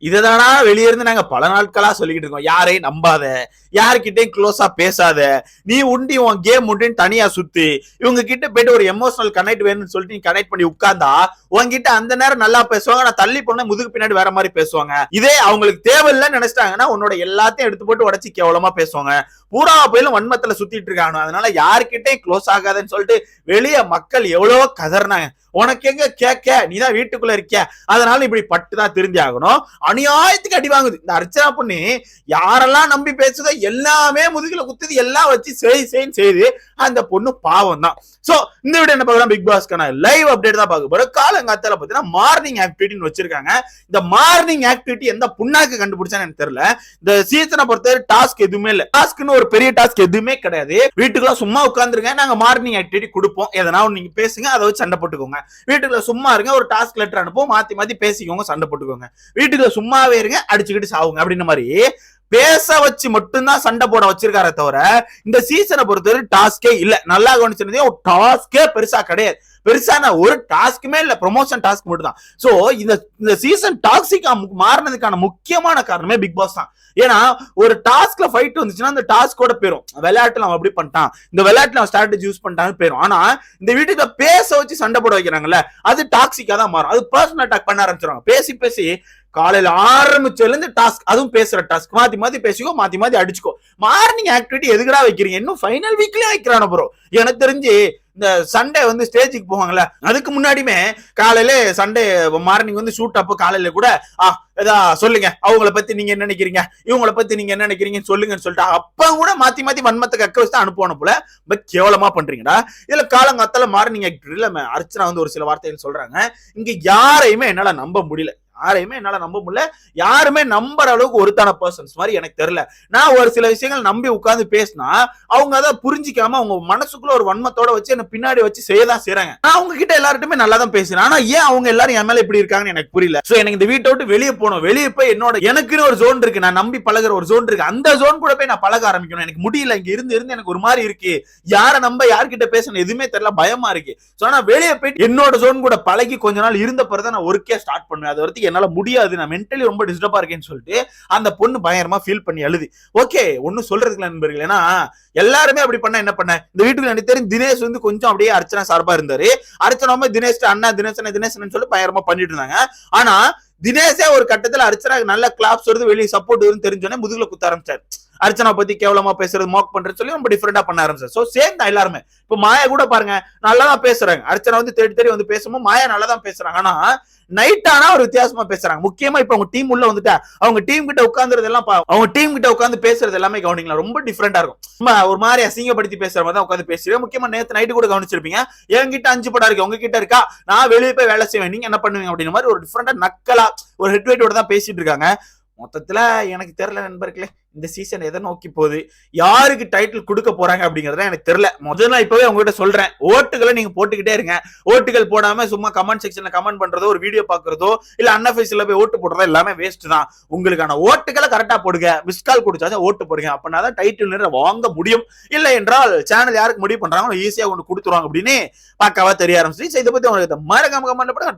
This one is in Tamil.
இதுதானா வெளியே இருந்து நாங்க பல நாட்களா சொல்லிக்கிட்டு இருக்கோம். யாரையும் நம்பாத? யாருக்கிட்டையும் க்ளோஸா பேசாத? நீ உண்டி உன் கேம் உண்டின்னு தனியா சுத்து. இவங்க கிட்ட போயிட்டு ஒரு எமோஷனல் கனெக்ட் வேணும்னு சொல்லிட்டு நீ கனெக்ட் பண்ணி உட்கார்ந்தா உன்கிட்ட அந்த நேரம் நல்லா பேசுவாங்க. நான் தள்ளி போன முதுகு பின்னாடி வேற மாதிரி பேசுவாங்க. இதே அவங்களுக்கு தேவையில்லைன்னு நினைச்சிட்டாங்கன்னா உன்னோட எல்லாத்தையும் எடுத்து போட்டு உடச்சி கேவலமா பேசுவாங்க. பூரா போயிலும் வன்மத்துல சுத்திட்டு இருக்காங்க. அதனால யாருக்கிட்டையும் க்ளோஸ் ஆகாதுன்னு சொல்லிட்டு வெளியே மக்கள் எவ்வளவோ கதறினாங்க. உனக்கு எங்க கேட்க? நீ தான் வீட்டுக்குள்ள இருக்க. அதனால இப்படி பட்டு தான் திருந்தி ஆகணும். அநியாயத்துக்கு அடி வாங்குது. இந்த அர்ச்சனா பொண்ணு யாரெல்லாம் நம்பி பேசுதோ எல்லாமே முதுகில குத்துது எல்லாம் வச்சு செய் செய்ன்னு செய்து அந்த பொண்ணு பாவம் தான் சோ இந்த வீடியோ என்ன பார்க்கலாம் பிக் பாஸ்க்கான லைவ் அப்டேட் தான் பார்க்க போறோம். காலங்காத்தால பாத்தீங்கன்னா மார்னிங் ஆக்டிவிட்டின்னு வச்சிருக்காங்க. இந்த மார்னிங் ஆக்டிவிட்டி எந்த புண்ணாக்கு கண்டுபிடிச்சான்னு எனக்கு தெரியல. இந்த சீசனை பொறுத்தவரை டாஸ்க் எதுவுமே இல்ல. டாஸ்க்னு ஒரு பெரிய டாஸ்க் எதுவுமே கிடையாது. வீட்டுக்குள்ள சும்மா உட்காந்துருங்க நாங்க மார்னிங் ஆக்டிவிட்டி கொடுப்போம். எதனா நீங்க பேசுங்க அதை வச்சு சண்டை போட்டுக்கோங்க. வீட்டுக்குள்ள சும்மா இருங்க ஒரு டாஸ்க் லெட்டர் அனுப்புவோம். மாத்தி மாத்தி பேசிக்கோங்க சண்டை போட்டுக்கோங்க. வீட்டுக்குள்ள சும்மாவே இருங்க அடிச்சுக்கிட்டு சாவுங்க அப்படின்ற மாதிரி பேச வச்சு மட்டும்தான் சண்டை போட வச்சிருக்காரே தவிர இந்த சீசனை பொறுத்தவரை டாஸ்கே இல்ல. நல்லா கவனிச்சிருந்தே ஒரு டாஸ்கே பெருசா கிடையாது. பெருசான ஒரு டாஸ்க்குமே இல்ல. ப்ரொமோஷன் டாஸ்க் மட்டும் தான் சோ இந்த இந்த சீசன் டாக்ஸிக்கா மாறினதுக்கான முக்கியமான காரணமே பிக் பாஸ் தான். ஏன்னா ஒரு டாஸ்க்ல ஃபைட் வந்துச்சுன்னா அந்த டாஸ்கோட போயிரும் விளையாட்டுல அவன் அப்படி பண்ணிட்டான். இந்த விளையாட்டுல அவன் ஸ்ட்ராட்டஜி யூஸ் பண்ணிட்டான்னு போயிரும் ஆனா இந்த வீட்டுல பேச வச்சு சண்டை போட வைக்கிறாங்கல்ல அது டாக்ஸிக்கா தான் மாறும். அது பர்சனல் அட்டாக் பண்ண ஆரம்பிச்சிருவாங்க. பேசி பேசி காலையில ஆரம்பிச்சதுலேருந்து டாஸ்க் அதுவும் பேசுற டாஸ்க் மாத்தி மாத்தி பேசிக்கோ மாத்தி மாத்தி அடிச்சுக்கோ. மார்னிங் ஆக்டிவிட்டி எதுக்குடா வைக்கிறீங்க? இன்னும் ஃபைனல் வீக்லயே வைக்கிறான ப்ரோ எனக்கு தெரிஞ்சு இந்த சண்டே வந்து ஸ்டேஜுக்கு போவாங்கல்ல அதுக்கு முன்னாடியுமே காலையில சண்டே மார்னிங் வந்து ஷூட் அப்போ காலையில கூட ஆ ஏதா சொல்லுங்க. அவங்கள பத்தி நீங்க என்ன நினைக்கிறீங்க? இவங்கள பத்தி நீங்க என்ன நினைக்கிறீங்கன்னு சொல்லுங்கன்னு சொல்லிட்டு அப்ப கூட மாத்தி மாத்தி வன்மத்தை கக்க வச்சு தான் அனுப்புவான போல. பட் கேவலமா பண்றீங்கடா. இதுல காலங்காத்தால மார்னிங் ஆக்டிவிட்டில அர்ச்சனா வந்து ஒரு சில வார்த்தைகள் சொல்றாங்க. இங்க யாரையுமே என்னால நம்ப முடியல. யாரையுமே என்னால நம்ப முடியல. யாருமே நம்புற அளவுக்கு ஒருத்தான பர்சன்ஸ் மாதிரி எனக்கு தெரியல. நான் ஒரு சில விஷயங்கள் நம்பி உட்கார்ந்து பேசினா அவங்க அதை புரிஞ்சிக்காம அவங்க மனசுக்குள்ள ஒரு வன்மத்தோட வச்சு என்ன பின்னாடி வச்சு செய்யதான் செய்றாங்க. நான் அவங்க கிட்ட எல்லார்ட்டுமே நல்லா தான் பேசுறேன் ஆனா ஏன் அவங்க எல்லாரும் என் மேல இப்படி இருக்காங்கன்னு எனக்கு புரியல. சோ எனக்கு இந்த வீட்டை விட்டு வெளியே போகணும். வெளியே போய் என்னோட எனக்குன்னு ஒரு ஜோன் இருக்கு. நான் நம்பி பழகுற ஒரு ஜோன் இருக்கு. அந்த ஜோன் கூட போய் நான் பழக ஆரம்பிக்கணும். எனக்கு முடியல. இங்க இருந்து இருந்து எனக்கு ஒரு மாதிரி இருக்கு. யாரை நம்ப யார்கிட்ட பேசணும் எதுவுமே தெரியல. பயமா இருக்கு. சோ நான் வெளியே போயிட்டு என்னோட ஜோன் கூட பழகி கொஞ்ச நாள் இருந்த பிறகு நான் ஒர்க்கே ஸ்டார்ட் பண்ணுவேன். அது வரைக்கும் என்னால முடியாது நான் மென்டலி ரொம்ப டிஸ்டர்பா இருக்கேன்னு சொல்லிட்டு அந்த பொண்ணு பயங்கரமா ஃபீல் பண்ணி அழுது. ஓகே ஒன்னும் சொல்றதுக்கு நண்பர்கள். ஏன்னா எல்லாருமே அப்படி பண்ண என்ன பண்ண? இந்த வீட்டுக்கு எனக்கு தெரியும் தினேஷ் வந்து கொஞ்சம் அப்படியே அர்ச்சனா சார்பா இருந்தாரு. அர்ச்சனாம தினேஷ் அண்ணா தினேசன தினேசன் சொல்லி பயங்கரமா பண்ணிட்டு இருந்தாங்க. ஆனா தினேஷே ஒரு கட்டத்துல அர்ச்சனா நல்ல கிளாப்ஸ் வருது வெளியே சப்போர்ட் வருதுன்னு தெரிஞ்சோடனே முதுகுல குத்த ஆரம்பிச்சாரு. அர்ச்சனா பத்தி கேவலமா பேசுறது மோக் பண்றது சொல்லி ரொம்ப டிஃபரெண்டா பண்ண ஆரம்பிச்சார். சோ சேம் தான் எல்லாருமே. இப்ப மாயா கூட பாருங்க நல்லா தான் பேசுறாங்க. அர்ச்சனா வந்து தேடி தேடி வந்து பேசும்போது மாயா நல்லா தான் பேசுறாங்க. ஆனா நைட் ஆனா ஒரு வித்தியாசமா பேசுறாங்க. முக்கியமா இப்ப அவங்க டீம் உள்ள வந்துட்டா அவங்க டீம் கிட்ட உட்காந்துறது எல்லாம் பா- அவங்க டீம் கிட்ட உட்கார்ந்து பேசுறது எல்லாமே கவனிக்கலாம் ரொம்ப டிஃபரெண்டா இருக்கும். ஒரு மாதிரி அசிங்கப்படுத்தி பேசுற மாதிரி தான் உட்காந்து பேசுவேன். முக்கியமா நேத்து நைட்டு கூட கவனிச்சிருப்பீங்க என்கிட்ட அஞ்சு படம் இருக்கு உங்ககிட்ட இருக்கா? நான் வெளியே போய் வேலை செய்வேன். நீங்க என்ன பண்ணுவீங்க? அப்படின்ற மாதிரி ஒரு டிஃபரெண்டா நக்கலா ஒரு ஹெட் வெயிட்டோட தான் பேசிட்டு இருக்காங்க. மொத்தத்துல எனக்கு தெரியல நண்பர்களே இந்த சீசன் எதை நோக்கி போகுது? யாருக்கு டைட்டில் கொடுக்க போறாங்க அப்படிங்கறத எனக்கு தெரியல. முதல்ல நான் இப்பவே உங்ககிட்ட சொல்றேன். ஓட்டுகளை நீங்க போட்டுக்கிட்டே இருங்க. ஓட்டுகள் போடாம சும்மா கமெண்ட் செக்ஷன்ல கமெண்ட் பண்றதோ ஒரு வீடியோ பாக்குறதோ இல்ல அன்அஃபீஷியல்ல போய் ஓட்டு போடுறதோ எல்லாமே வேஸ்ட் தான். உங்களுக்கான ஓட்டுகளை கரெக்டா போடுங்க. மிஸ் கால் கொடுத்தாச்சும் ஓட்டு போடுங்க. அப்படின்னா தான் டைட்டில் வாங்க முடியும். இல்லை என்றால் சேனல் யாருக்கு முடிவு பண்றாங்களோ ஈஸியா கொண்டு கொடுத்துருவாங்க அப்படின்னு பக்காவா தெரிய ஆரம்பிச்சு இதை பத்தி உங்களுக்கு மறக்காம கமெண்ட் பண்ண